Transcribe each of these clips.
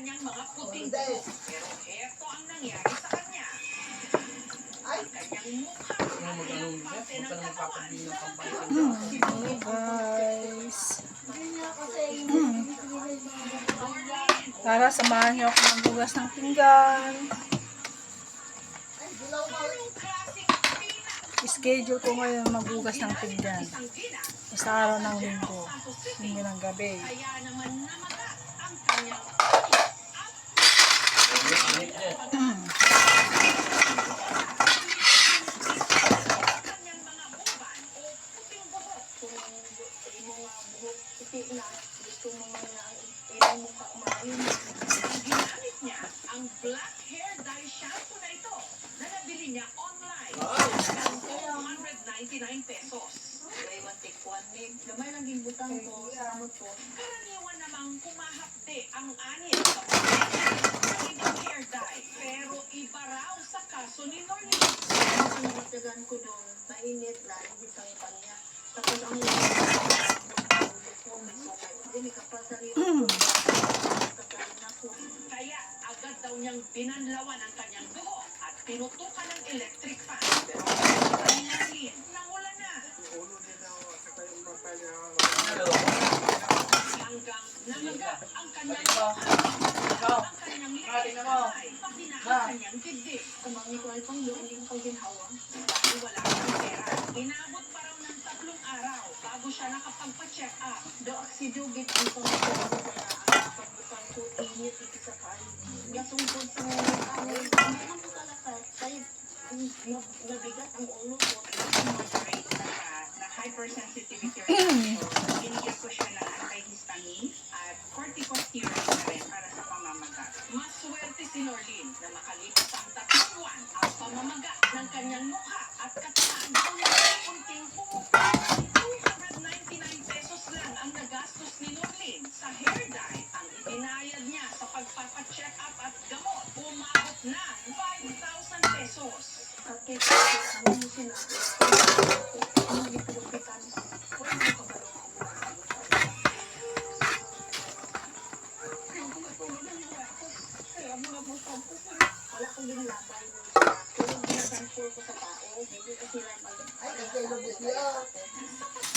kanyang mga puting buhok. Pero eto ang nangyari sa kanya. Ang kanyang mukha at ilang parte ng katawan na Hello guys. Tara, samahan niyo ako magbugas ng pinggan. Schedule ko ngayon magbugas ng pinggan. Sa araw ng linggo. Linggo ng gabi. Kaya naman namaga ang kanyang kanyang mga uban o puting buhok. kung yung mga buhok puti na, gusto mo man na ang mukha umayon. Ang ginamit niya ang black hair dye shampoo na ito na nabili niya online ng 299 pesos. Kaya matikwan ni, gamay lang gimbutang ko, samot ko. Karaniwan namang humahapde ang anit sa hair dye pero iba raw sa kaso ni Norlene. Ang nagtagan ko doon, mainit na, hindi sang kanya. Ang. Kaya agad daw niyang binanlawan ang kanyang buhok at pinutukan ng electric fan. Pero Norlene, nawala na. Hanggang namaga ang kanyang mukha, ang kanyang leeg, kamay, pati na ang kanyang dibdib. Kumangi ko ay pang doon, hindi ko pang ginhawa. Dahil wala siyang pera, inabot pa raw ng tatlong araw bago siya nakapagpa-check up. Do aksidugit ang ko na ang pagbukan ko, init ito sa kain. Gasungkod sa mga. Hindi man ko talakat. Kaya nabigat ang ulo ko. Na hypersensitivity reaction. Binigyan ko siya ng antihistamine at corticosteroid na rin para sa pamamaga. Mas swerte si Norlene na makalipas ang tatlong buwan ang pamamaga ng kanyang mukha at katawan akong ginilabay. Pero ginasampul ko sa tao. Hindi ko sila mag... Ay, kasi lubos niya.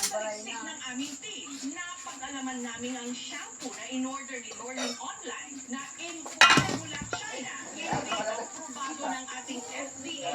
Pagpaliksik ng aming team, napag-alaman namin ang shampoo na in-order ni Norlene online na imported mula China. Hindi aprobado ng ating FDA,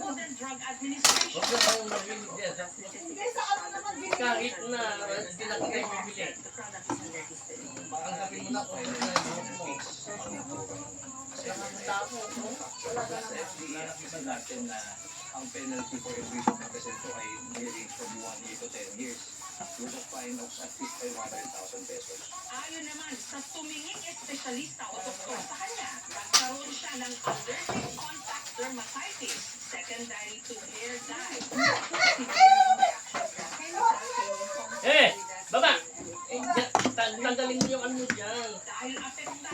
Food and Drug Administration. Huwag na din. Kahit na. Baka sabihin mo na kung ano na yung buhok mo. Sa FDA, nakita natin na ang penalty for abuse of represento ay range from 1 year to 10 years with a fine of at least 500,000 pesos. Ayon naman sa tuminging espesyalista o doktor sa kanya, nagkaroon siya ng allergic contact dermatitis secondary to hair dye. Eh! Baba! Eh, dyan, ta- tanggalin mo yung ano mo dyan. Dahil apektado Eh, pati ang taas mo, kanyang mga taas mo mata,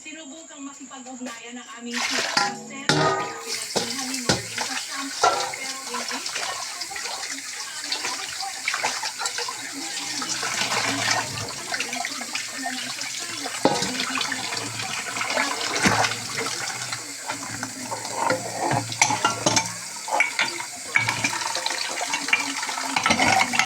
Sinubukang makipag-ugnayan ng aming team